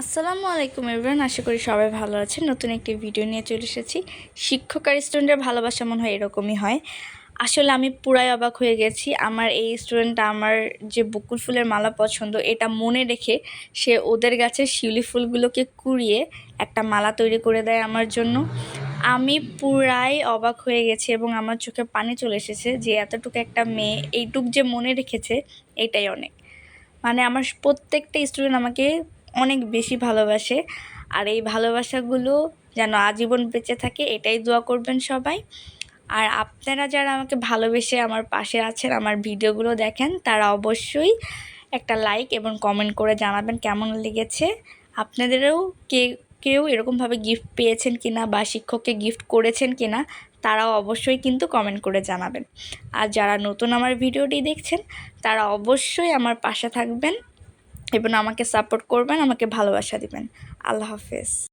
আসসালামু আলাইকুম এভরিওয়ান, আশা করি সবাই ভালো আছেন। নতুন একটি ভিডিও নিয়ে চলে এসেছি। শিক্ষক আর স্টুডেন্টের ভালোবাসা মনে হয় এরকমই হয়। আসলে আমি পুরাই অবাক হয়ে গেছি। আমার এই স্টুডেন্টটা আমার যে বকুল ফুলের মালা পছন্দ, এটা মনে রেখে সে ওদের গাছের শিউলি ফুলগুলোকে কুড়িয়ে একটা মালা তৈরি করে দেয় আমার জন্য। আমি পুরাই অবাক হয়ে গেছি এবং আমার চোখে পানি চলে এসেছে যে এতটুকু একটা মেয়ে, এইটুক যে মনে রেখেছে, এটাই অনেক। মানে আমার প্রত্যেকটা স্টুডেন্ট আমাকে অনেক বেশি ভালোবাসে। আর এই ভালোবাসাগুলো যেন আজীবন বেঁচে থাকে, এটাই দোয়া করবেন সবাই। আর আপনারা যারা আমাকে ভালোবেসে আমার পাশে আছেন, আমার ভিডিওগুলো দেখেন, তারা অবশ্যই একটা লাইক এবং কমেন্ট করে জানাবেন কেমন লেগেছে। আপনাদেরও কে, কেউ এরকমভাবে গিফট পেয়েছেন কিনা বা শিক্ষককে গিফট করেছেন কিনা, তারাও অবশ্যই কিন্তু কমেন্ট করে জানাবেন। আর যারা নতুন আমার ভিডিওটি দেখছেন, তারা অবশ্যই আমার পাশে থাকবেন। এবং আমাকে সাপোর্ট করবেন আমাকে ভালোবাসা দিবেন। আল্লাহ হাফেজ।